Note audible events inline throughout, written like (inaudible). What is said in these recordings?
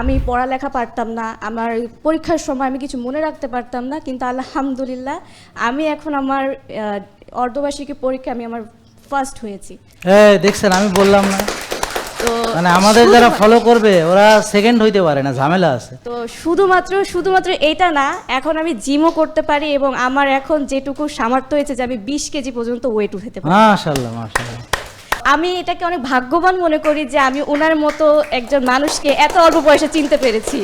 আমি পড়ালেখা পারতাম না আমার পরীক্ষার সময় আমি কিছু মনে রাখতে পারতাম না কিন্তু আলহামদুলিল্লাহ আমি এখন আমার অর্ধবার্ষিকী পরীক্ষা আমি আমার ফার্স্ট হয়েছি। এই দেখছেন আমি বললাম না। তো মানে আমাদের যারা ফলো করবে ওরা সেকেন্ড হইতে পারে না ঝামেলা আছে। তো শুধুমাত্র শুধুমাত্র এটা না এখন আমি জিমও করতে পারি এবং আমার এখন যেটুকু সামর্থ্য হয়েছে যে আমি বিশ কেজি পর্যন্ত ওয়েট উঠাতে পারি। মাশাল্লাহ মাশাল্লাহ। আমি এটাকে অনেক ভাগ্যবান মনে করি যে আমি ওনার মতো একজন মানুষকে এত অল্প বয়সে চিনতে পেরেছি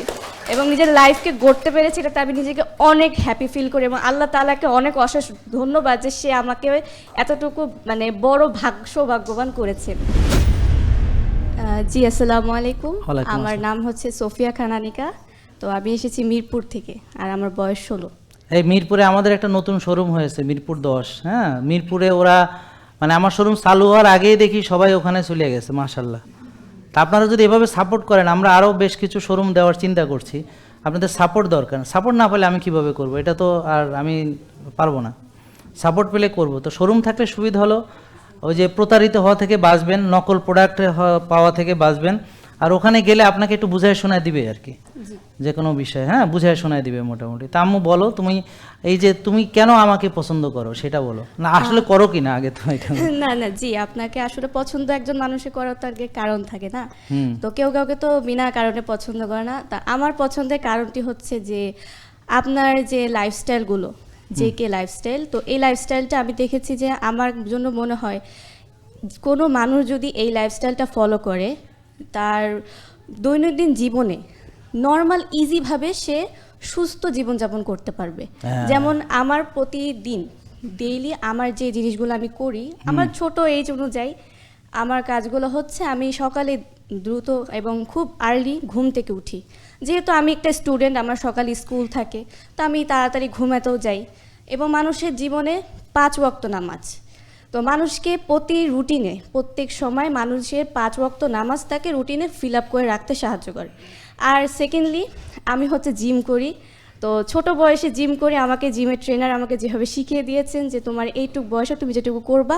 এবং নিজের লাইফকে গড়তে পেরেছি এটাতে আমি নিজেকে অনেক হ্যাপি ফিল করি এবং আল্লাহ তাআলাকে অনেক অশেষ ধন্যবাদ যে সে আমাকে এতটুকু মানে বড় ভাগ্য সৌভাগ্যবান করেছেন জি আসসালামু আলাইকুম। আমার নাম হচ্ছে সোফিয়া খানানিকা। তো আমি এসেছি মিরপুর থেকে আর আমার বয়স ষোলো। এই মিরপুরে আমাদের একটা নতুন শোরুম হয়েছে মিরপুর দশ হ্যাঁ? মিরপুরে ওরা মানে আমার শোরুম চালু হওয়ার আগেই দেখি সবাই ওখানে চলে গেছে মাশাল্লাহ তা আপনারা যদি এভাবে সাপোর্ট করেন, আমরা আরও বেশ কিছু শোরুম দেওয়ার চিন্তা করছি। আপনাদের সাপোর্ট দরকার। সাপোর্ট না পেলে আমি কীভাবে করব? এটা তো আর আমি পারব না। সাপোর্ট পেলে করব। তো শোরুম থাকলে সুবিধা হলো, ওই যে প্রতারিত হওয়া থেকে বাঁচবেন, নকল প্রোডাক্ট পাওয়া থেকে বাঁচবেন। আর ওখানে গেলে আপনাকে একটু বুঝায় শোনায় দিবে আর কি। যে কোনো বিষয় হ্যাঁ বুঝায় শোনায় দিবে মোটামুটি। তা আম্মু বলো তুমি এই যে তুমি কেন আমাকে পছন্দ করো সেটা বলো। না আসলে করো কি না আগে তো এটা? (laughs) না না জি আপনাকে আসলে পছন্দ একজন মানুষের করার তার কারণ থাকে না? তো কেউ কাউকে তো বিনা কারণে পছন্দ করে না। তা আমার পছন্দের কারণটি হচ্ছে যে আপনার যে লাইফস্টাইলগুলো যে কে লাইফস্টাইল তো এই লাইফস্টাইলটা আমি দেখেছি যে আমার জন্য মনে হয় কোনো মানুষ যদি এই লাইফস্টাইলটা ফলো করে তার দৈনন্দিন জীবনে নর্মাল ইজিভাবে সে সুস্থ জীবনযাপন করতে পারবে। হ্যাঁ। যেমন আমার প্রতিদিন ডেইলি আমার যে জিনিসগুলো আমি করি আমার ছোট এজ অনুযায়ী আমার কাজগুলো হচ্ছে আমি সকালে দ্রুত এবং খুব আর্লি ঘুম থেকে উঠি। যেহেতু আমি একটা স্টুডেন্ট আমার সকালে স্কুল থাকে তো আমি তাড়াতাড়ি ঘুমাতেও যাই এবং মানুষের জীবনে পাঁচ ওয়াক্ত নামাজ। তো মানুষকে প্রতি রুটিনে প্রত্যেক সময় মানুষের পাঁচ ওয়াক্ত নামাজ তাকে রুটিনে ফিল আপ করে রাখতে সাহায্য করে। আর সেকেন্ডলি আমি হচ্ছে জিম করি। তো ছোট বয়সে জিম করে আমাকে জিমের ট্রেনার আমাকে যেভাবে শিখিয়ে দিয়েছেন যে তোমার এইটুক বয়সে তুমি যেটুকু করবা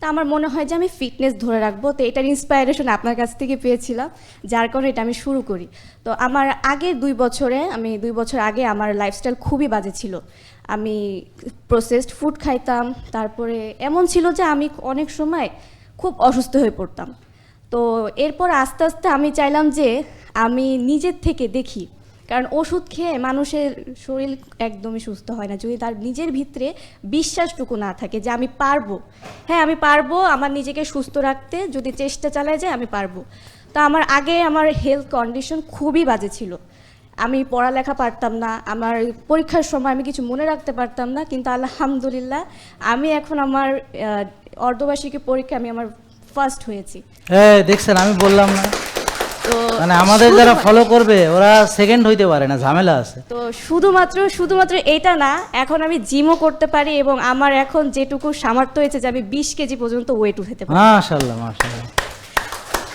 তা আমার মনে হয় যে আমি ফিটনেস ধরে রাখব। তো এটার ইন্সপায়ারেশন আপনার কাছ থেকে পেয়েছিলাম। যার কারণে এটা আমি শুরু করি। তো আমার আগের দুই বছরে, আমি দুই বছর আগে আমার লাইফস্টাইল খুবই বাজে ছিল। আমি প্রসেসড ফুড খাইতাম। তারপরে এমন ছিল যে আমি অনেক সময় খুব অসুস্থ হয়ে পড়তাম। তো এরপর আস্তে আস্তে আমি চাইলাম যে আমি নিজের থেকে দেখি কারণ ওষুধ খেয়ে মানুষের শরীর একদমই সুস্থ হয় না। যদি তার নিজের ভিতরে বিশ্বাসটুকু না থাকে যে আমি পারব হ্যাঁ আমি পারব, আমার নিজেকে সুস্থ রাখতে যদি চেষ্টা চালায় যায়, আমি পারব। তো আমার আগে আমার হেলথ কন্ডিশন খুবই বাজে ছিল। আমি পড়ালেখা পারতাম না, আমার পরীক্ষার সময় আমি কিছু মনে রাখতে পারতাম না, কিন্তু আলহামদুলিল্লাহ আমি এখন আমার অর্ধবার্ষিকী পরীক্ষা আমি আমার ফার্স্ট হয়েছি। এই দেখছেন, আমি বললাম না। তো মানে আমাদের যারা ফলো করবে ওরা সেকেন্ড হইতে পারে না ঝামেলা আছে। তো শুধুমাত্র শুধুমাত্র এটা না এখন আমি জিমও করতে পারি এবং আমার এখন যেটুকু সামর্থ্য হয়েছে যে আমি বিশ কেজি পর্যন্ত ওয়েট উঠাতে পারি। মাশাল্লাহ মাশাল্লাহ।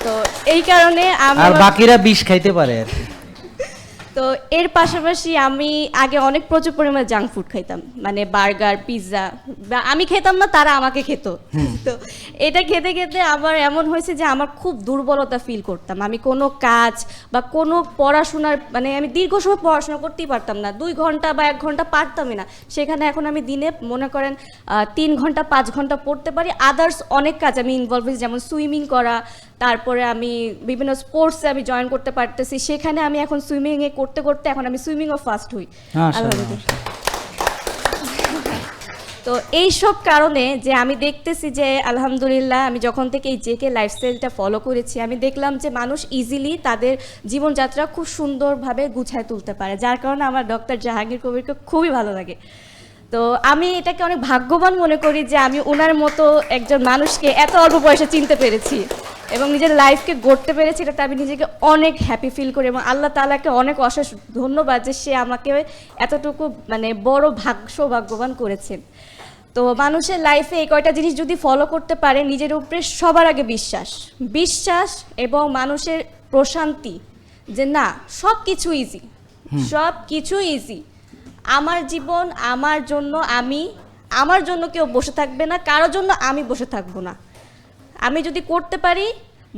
তো এই কারণে আর বাকিরা বিষ খাইতে পারে আর কি। তো এর পাশাপাশি আমি আগে অনেক প্রচুর পরিমাণে জাঙ্ক ফুড খাইতাম। মানে বার্গার পিৎজা বা আমি খেতাম না তারা আমাকে খেত। তো এটা খেতে খেতে আমার এমন হয়েছে যে আমার খুব দুর্বলতা ফিল করতাম। আমি কোনো কাজ বা কোনো পড়াশোনার মানে আমি দীর্ঘ সময় পড়াশোনা করতেই পারতাম না। দুই ঘণ্টা বা এক ঘণ্টা পারতামই না। সেখানে এখন আমি দিনে মনে করেন তিন ঘণ্টা পাঁচ ঘণ্টা পড়তে পারি। আদার্স অনেক কাজ আমি ইনভলভ হয়েছি যেমন সুইমিং করা তারপরে আমি বিভিন্ন স্পোর্টসে আমি জয়েন করতে পারতেছি। সেখানে আমি এখন সুইমিংয়ে করতে করতে এখন আমি সুইমিংও ফাস্ট হই। তো এই সব কারণে যে আমি দেখতেছি যে আলহামদুলিল্লাহ আমি যখন থেকে এই জেকে লাইফস্টাইলটা ফলো করেছি আমি দেখলাম যে মানুষ ইজিলি তাদের জীবনযাত্রা খুব সুন্দরভাবে গুছায় তুলতে পারে। যার কারণে আমার ডক্টর জাহাঙ্গীর কবিরকে খুবই ভালো লাগে। তো আমি এটাকে অনেক ভাগ্যবান মনে করি যে আমি ওনার মতো একজন মানুষকে এত অল্প বয়সে চিনতে পেরেছি। এবং নিজের লাইফকে গড়তে পেরেছি এটাতে আমি নিজেকে অনেক হ্যাপি ফিল করি এবং আল্লাহ তালাকে অনেক অশেষ ধন্যবাদ যে সে আমাকে এতটুকু মানে বড় ভাগ্য সৌভাগ্যবান করেছেন তো মানুষের লাইফে এই কয়টা জিনিস যদি ফলো করতে পারে নিজের উপরে সবার আগে বিশ্বাস। বিশ্বাস এবং মানুষের প্রশান্তি যে না সব কিছু ইজি সব কিছু ইজি আমার জীবন আমার জন্য আমি আমার জন্য কেউ বসে থাকবে না কারোর জন্য আমি বসে থাকব না। আমি যদি করতে পারি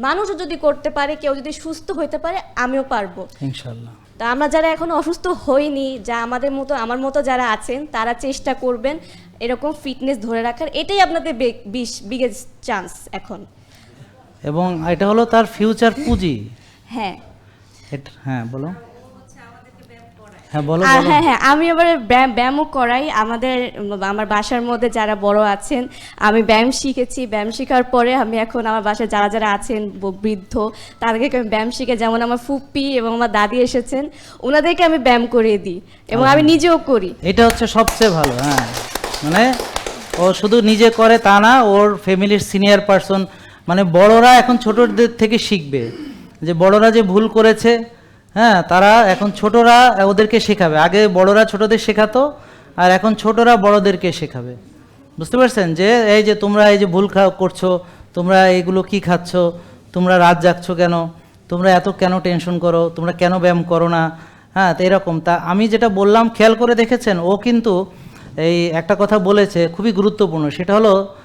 মানুষও যদি করতে পারে কেউ যদি সুস্থ হইতে পারে আমিও পারব। ইনশাল্লাহ তা আমরা যারা এখন অসুস্থ হইনি যা আমাদের মতো আমার মতো যারা আছেন তারা চেষ্টা করবেন এরকম ফিটনেস ধরে রাখার। এটাই আপনাদের বিগেস্ট চান্স এখন। এবং এটা হলো তার ফিউচার পুঁজি। হ্যাঁ। হ্যাঁ বলো। হ্যাঁ বলো হ্যাঁ হ্যাঁ আমি আবার ব্যায়াম ব্যায়ামও করাই। আমাদের আমার বাসার মধ্যে যারা বড় আছেন আমি ব্যায়াম শিখেছি। ব্যায়াম শেখার পরে আমি এখন আমার বাসায় যারা যারা আছেন বৃদ্ধ তাদেরকে আমি ব্যায়াম শিখে যেমন আমার ফুপ্পি এবং আমার দাদি এসেছেন ওনাদেরকে আমি ব্যায়াম করিয়ে দিই এবং আমি নিজেও করি। এটা হচ্ছে সবচেয়ে ভালো হ্যাঁ। মানে ও শুধু নিজে করে তা না ওর ফ্যামিলির সিনিয়র পার্সন মানে বড়রা এখন ছোটদের থেকে শিখবে। যে বড়রা যে ভুল করেছে হ্যাঁ তারা এখন ছোটরা ওদেরকে শেখাবে। আগে বড়রা ছোটদের শেখাতো, আর এখন ছোটরা বড়দেরকে শেখাবে। বুঝতে পারছেন? যে এই যে তোমরা এই যে ভুল খা- করছ, তোমরা এগুলো কি খাচ্ছ, তোমরা রাত জাগছো কেন, তোমরা এত কেন টেনশন করো, তোমরা কেন ব্যায়াম করো না? হ্যাঁ তো এরকম। তা আমি যেটা বললাম, খেয়াল করে দেখেছেন? ও কিন্তু এই একটা কথা বলেছে, খুবই গুরুত্বপূর্ণ। সেটা হলো,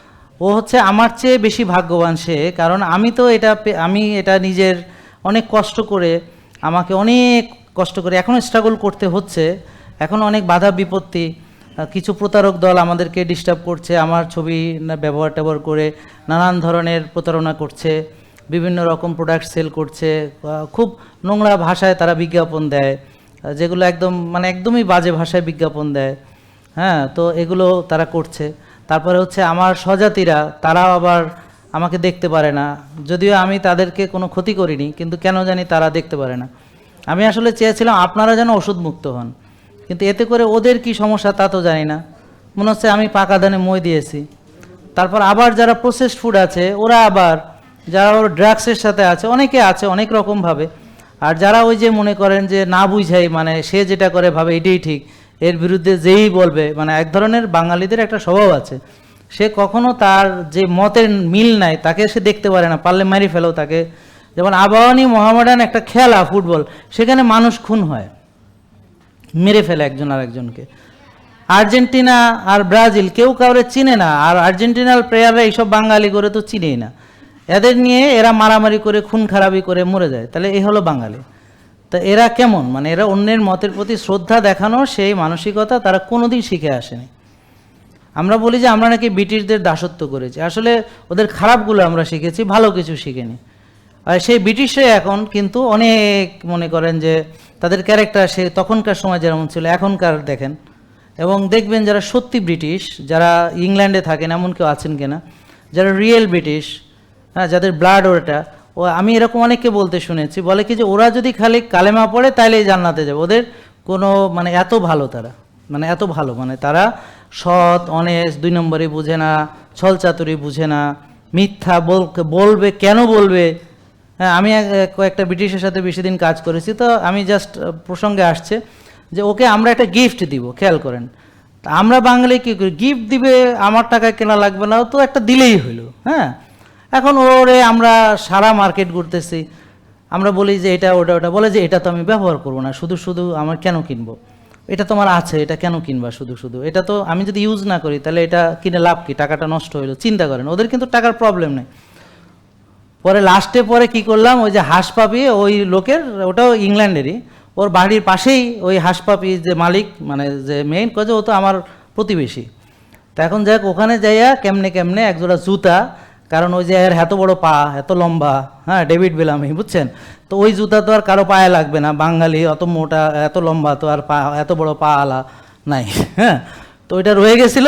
ও হচ্ছে আমার চেয়ে বেশি ভাগ্যবান সে, কারণ আমি তো এটা আমি এটা নিজের অনেক কষ্ট করে আমাকে অনেক কষ্ট করে এখনও স্ট্রাগল করতে হচ্ছে, এখন অনেক বাধা বিপত্তি কিছু প্রতারক দল আমাদেরকে ডিস্টার্ব করছে, আমার ছবি ব্যবহার ট্যাবহার করে নানান ধরনের প্রতারণা করছে, বিভিন্ন রকম প্রোডাক্ট সেল করছে খুব নোংরা ভাষায় তারা বিজ্ঞাপন দেয় যেগুলো একদম মানে একদমই বাজে ভাষায় বিজ্ঞাপন দেয় হ্যাঁ তো এগুলো তারা করছে। তারপরে হচ্ছে আমার স্বজাতিরা, তারাও আবার আমাকে দেখতে পারে না। যদিও আমি তাদেরকে কোনো ক্ষতি করিনি, কিন্তু কেন জানি তারা দেখতে পারে না। আমি আসলে চেয়েছিলাম আপনারা যেন ওষুধ মুক্ত হন, কিন্তু এতে করে ওদের কি সমস্যা তা তো জানি না। মনে হচ্ছে আমি পাকা ধানে মই দিয়েছি। তারপর আবার যারা প্রসেসড ফুড আছে, ওরা আবার যারা ওর ড্রাগসের সাথে আছে, অনেকে আছে অনেক রকমভাবে আর যারা ওই যে মনে করেন যে না বুঝাই মানে সে যেটা করে ভাবে এটাই ঠিক। এর বিরুদ্ধে যেই বলবে মানে এক ধরনের বাঙালিদের একটা স্বভাব আছে। সে কখনো তার যে মতের মিল নাই, তাকে সে দেখতে পারে না, পারলে মারি ফেলো তাকে। যেমন আবাহনী মোহামেডান একটা খেলা, ফুটবল, সেখানে মানুষ খুন হয়। মেরে ফেলে একজন আর একজনকে। আর্জেন্টিনা আর ব্রাজিল কেউ কাউরে চিনে না, আর আর্জেন্টিনার প্লেয়াররা এইসব বাঙালি করে তো চিনেই না। এদের নিয়ে এরা মারামারি করে, খুন খারাপি করে মরে যায়। তাহলে এ হলো বাঙালি। তা এরা কেমন? মানে এরা অন্যের মতের প্রতি শ্রদ্ধা দেখানো, সেই মানসিকতা তারা কোনোদিন শিখে আসেনি। আমরা বলি যে আমরা নাকি ব্রিটিশদের দাসত্ব করেছি। আসলে ওদের খারাপগুলো আমরা শিখেছি, ভালো কিছু শিখিনি। আর সেই ব্রিটিশে এখন কিন্তু অনেক মনে করেন যে তাদের ক্যারেক্টার সে তখনকার সময় যেমন ছিল, এখনকার দেখেন। এবং দেখবেন যারা সত্যি ব্রিটিশ, যারা ইংল্যান্ডে থাকেন, এমন কেউ আছেন কিনা, যারা রিয়েল ব্রিটিশ হ্যাঁ যাদের ব্লাড ওটা, ও আমি এরকম অনেককে বলতে শুনেছি, বলে কি যে ওরা যদি খালি কালেমা পড়ে তাহলে জান্নাতে যাবে। ওদের কোনো মানে এত ভালো তারা মানে এত ভালো মানে তারা সৎ অনেস্ট দুই নম্বরে বুঝে না, ছল চাতুরি বুঝে না, মিথ্যা বল বলবে, কেন বলবে? হ্যাঁ আমি কয়েকটা ব্রিটিশের সাথে বেশি দিন কাজ করেছি, তো আমি জাস্ট প্রসঙ্গে আসছে যে ওকে আমরা একটা গিফট দিব, খেয়াল করেন। তা আমরা বাঙালি কী করি? গিফট দিবে, আমার টাকায় কেনা লাগবে না তো একটা দিলেই হইল হ্যাঁ? এখন ওরে আমরা সারা মার্কেট ঘুরতেছি, আমরা বলি যে এটা, ওটা ওটা, বলে যে এটা তো আমি ব্যবহার করব না, শুধু শুধু আমার কেন কিনবো? এটা তোমার আছে, এটা কেন কিনবা শুধু শুধু? এটা তো আমি যদি ইউজ না করি, তাহলে এটা কিনে লাভ কি? টাকাটা নষ্ট হইল, চিন্তা করেন। ওদের কিন্তু টাকার প্রবলেম নেই। পরে লাস্টে পরে কি করলাম, ওই যে হাঁস পাপি ওই লোকের, ওটাও ইংল্যান্ডেরই, ওর বাড়ির পাশেই ওই হাঁস পাপি যে মালিক মানে যে মেইন কাজে ও তো আমার প্রতিবেশী। তা এখন যাক ওখানে যাইয়া কেমনে কেমনে একজোড়া জুতা কারণ ওই যে এর এত বড় পা, এত লম্বা হ্যাঁ ডেভিড বেলামি, বুঝছেন? তো ওই জুতা তো আর কারও পায়ে লাগবে না, বাঙালি অত মোটা, এত লম্বা তো আর পা, এত বড় পা আলা নাই হ্যাঁ? তো ওইটা রয়ে গেছিল,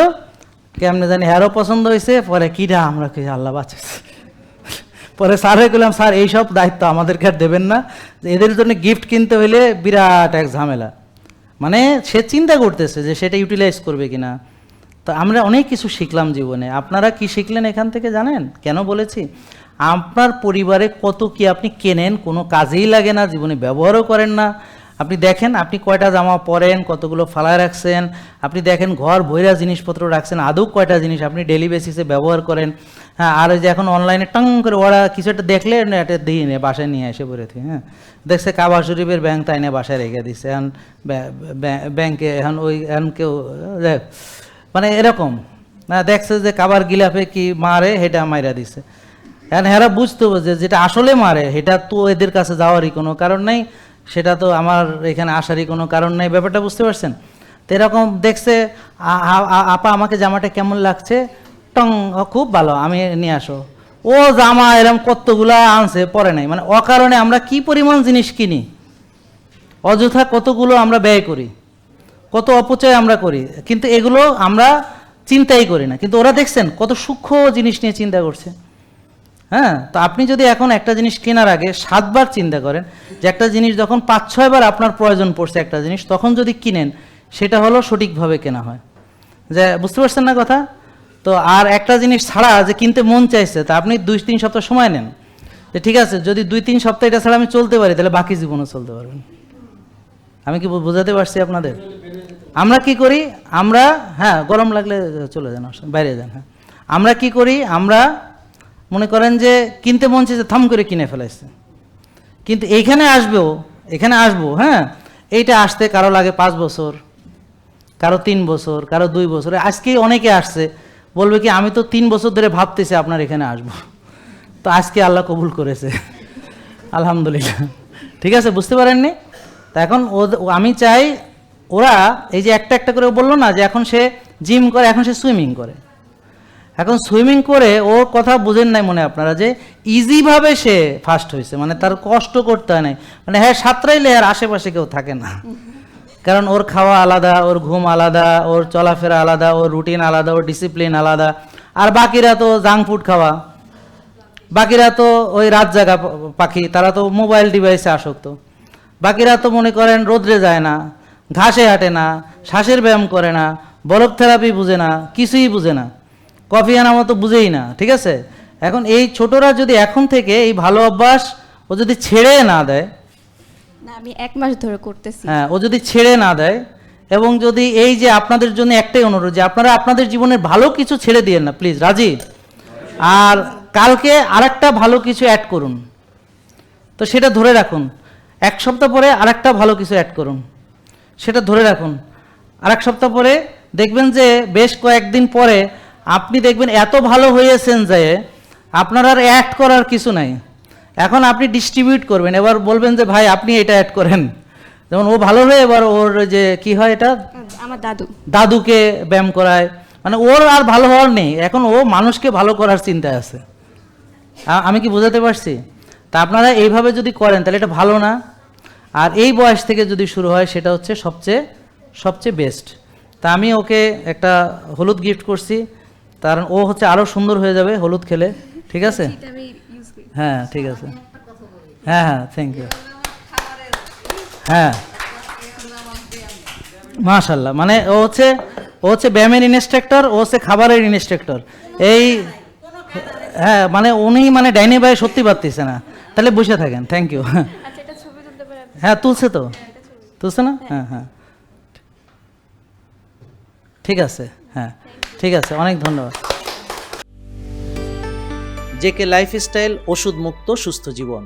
কেমনে জানি হ্যারও পছন্দ হয়েছে, পরে কিরা আমরা কি আল্লাহ বাঁচাইছে? পরে স্যারে গেলাম স্যার এইসব দায়িত্ব আমাদেরকে আর দেবেন না যে এদের জন্য গিফট কিনতে হলে বিরাট এক ঝামেলা। মানে সে চিন্তা করতেছে যে সেটা ইউটিলাইজ করবে কিনা। তো আমরা অনেক কিছু শিখলাম জীবনে। আপনারা কি শিখলেন এখান থেকে জানেন? কেন বলেছি? আপনার পরিবারে কত কি আপনি কেনেন, কোনো কাজেই লাগে না, জীবনে ব্যবহারও করেন না। আপনি দেখেন, আপনি কয়টা জামা পরেন, কতগুলো ফালায় রাখছেন। আপনি দেখেন, ঘর ভৈরা জিনিসপত্র রাখছেন, আদৌ কয়টা জিনিস আপনি ডেলি বেসিসে ব্যবহার করেন। হ্যাঁ আর ওই যে এখন অনলাইনে টং করে ওরা কিছু একটা দেখলে না এটা দিয়ে নিয়ে, বাসায় নিয়ে এসে পড়ে থেকে হ্যাঁ। দেখছে কাবা শরীফের ব্যাংক তাই নিয়ে বাসায় রেখে দিচ্ছে এখন ব্যা- ব্যাংকে এখন ওই, এখন কেউ দেখ মানে এরকম। না দেখছে যে কাবার গিলাফে কি মারে, হেটা মাইরা দিছে। এখন এরা বুঝতে যে যেটা আসলে মারে এটা তো এদের কাছে যাওয়ারই কোনো কারণ নেই, সেটা তো আমার এখানে আসারই কোনো কারণ নেই, ব্যাপারটা বুঝতে পারছেন? তো এরকম দেখছে আপা আমাকে জামাটা কেমন লাগছে? টং খুব ভালো, আমি নিয়ে আসো। ও জামা এরকম কতগুলা আনছে, পরে নাই। মানে অকারণে আমরা কি পরিমাণ জিনিস কিনি? অযথা কতগুলো আমরা ব্যয় করি? কত অপচয় আমরা করি, কিন্তু এগুলো আমরা চিন্তাই করি না। কিন্তু ওরা দেখছেন কত সূক্ষ্ম জিনিস নিয়ে চিন্তা করছে। হ্যাঁ তো আপনি যদি এখন একটা জিনিস কেনার আগে সাতবার চিন্তা করেন যে একটা জিনিস যখন পাঁচ ছয়বার আপনার প্রয়োজন পড়ছে একটা জিনিস, তখন যদি কিনেন, সেটা হলো সঠিকভাবে কেনা হয়। যে বুঝতে পারছেন না কথা? তো আর একটা জিনিস ছাড়া যে কিনতে মন চাইছে, তা আপনি দুই, তিন সপ্তাহ সময় নেন। যে ঠিক আছে, যদি দুই, তিন সপ্তাহ এটা ছাড়া আমি চলতে পারি, তাহলে বাকি জীবনও চলতে পারবেন আমি কি বোঝাতে পারছি আপনাদের? আমরা কি করি? আমরা হ্যাঁ গরম লাগলে চলে যান বাইরে যান হ্যাঁ। আমরা কি করি? আমরা মনে করেন যে কিনতে মন চাইছে, থাম করে কিনে ফেলাইছে। কিন্তু এইখানে আসবেও এখানে আসব হ্যাঁ? এইটা আসতে কারও লাগে পাঁচ বছর, কারও তিন বছর, কারও দুই বছর, আজকেই অনেকে আসছে, বলবে কি, আমি তো তিন বছর ধরে ভাবতেছি আপনার এখানে আসব। তো আজকে আল্লাহ কবুল করেছে, আলহামদুলিল্লাহ। ঠিক আছে, বুঝতে পারেননি? তা এখন আমি চাই ওরা এই যে একটা একটা করে বলল না যে এখন সে জিম করে, এখন সে সুইমিং করে। এখন সুইমিং করে ওর কথা বুঝেন নাই মনে আপনারা যে ইজিভাবে সে ফার্স্ট হয়েছে মানে তার কষ্ট করতে হয় নাই। মানে হ্যাঁ সাঁতরাইলে আর আশেপাশে কেউ থাকে না। কারণ ওর খাওয়া আলাদা, ওর ঘুম আলাদা, ওর চলাফেরা আলাদা, ওর রুটিন আলাদা, ওর ডিসিপ্লিন আলাদা। আর বাকিরা তো জাঙ্ক ফুড খাওয়া। বাকিরা তো ওই রাত জাগা পাখি, তারা তো মোবাইল ডিভাইসে আসক্ত। বাকিরা তো মনে করেন রোদ্রে যায় না। ঘাসে হাঁটে না শ্বাসের ব্যায়াম করে না বরফ থেরাপি বুঝে না কিছুই বুঝে না। কফি আনা মতো বুঝেই না ঠিক আছে? এখন এই ছোটরা যদি এখন থেকে এই ভালো অভ্যাস ও যদি ছেড়ে না দেয় না আমি এক মাস ধরে করতেছি। হ্যাঁ ও যদি ছেড়ে না দেয় এবং যদি এই যে আপনাদের জন্য একটাই অনুরোধ যে আপনারা আপনাদের জীবনের ভালো কিছু ছেড়ে দিয়েন না প্লিজ রাজি? আর কালকে আরেকটা ভালো কিছু অ্যাড করুন। তো সেটা ধরে রাখুন। এক সপ্তাহ পরে আরেকটা ভালো কিছু অ্যাড করুন। সেটা ধরে রাখুন। আর এক সপ্তাহ পরে দেখবেন যে বেশ কয়েকদিন পরে আপনি দেখবেন এত ভালো হয়েছেন যে আপনার আর অ্যাড করার কিছু নাই। এখন আপনি ডিস্ট্রিবিউট করবেন। এবার বলবেন যে ভাই আপনি এটা অ্যাড করেন। যেমন ও ভালো হয়ে এবার ওর যে কি হয় এটা? আমার দাদু। দাদুকে ব্যায়াম করায়। মানে ওর আর ভালো হওয়ার নেই। এখন ও মানুষকে ভালো করার চিন্তায় আছে। আমি কি বোঝাতে পারছি? তা আপনারা এইভাবে যদি করেন তাহলে এটা ভালো না? আর এই বয়স থেকে যদি শুরু হয় সেটা হচ্ছে সবচেয়ে সবচেয়ে বেস্ট তা আমি ওকে একটা হলুদ গিফট করছি। কারণ ও হচ্ছে আরও সুন্দর হয়ে যাবে হলুদ খেলে। ঠিক আছে? হ্যাঁ ঠিক আছে। হ্যাঁ হ্যাঁ থ্যাংক ইউ হ্যাঁ। মাশাল্লাহ মানে ও হচ্ছে ও হচ্ছে ব্যায়ামের ইনস্ট্রাক্টর ও হচ্ছে খাবারের ইনস্ট্রাক্টর এই হ্যাঁ মানে উনি মানে ডাইনি ভাই সত্যি পারতেছে না। তাহলে বসে থাকেন থ্যাংক ইউ আচ্ছা এটা ছবি তুলতে পারে হ্যাঁ তুলছে তো। তুলছে না? হ্যাঁ। হ্যাঁ ঠিক আছে হ্যাঁ। ঠিক আছে অনেক ধন্যবাদ। জেকে লাইফস্টাইল ওষুধ মুক্ত সুস্থ জীবন।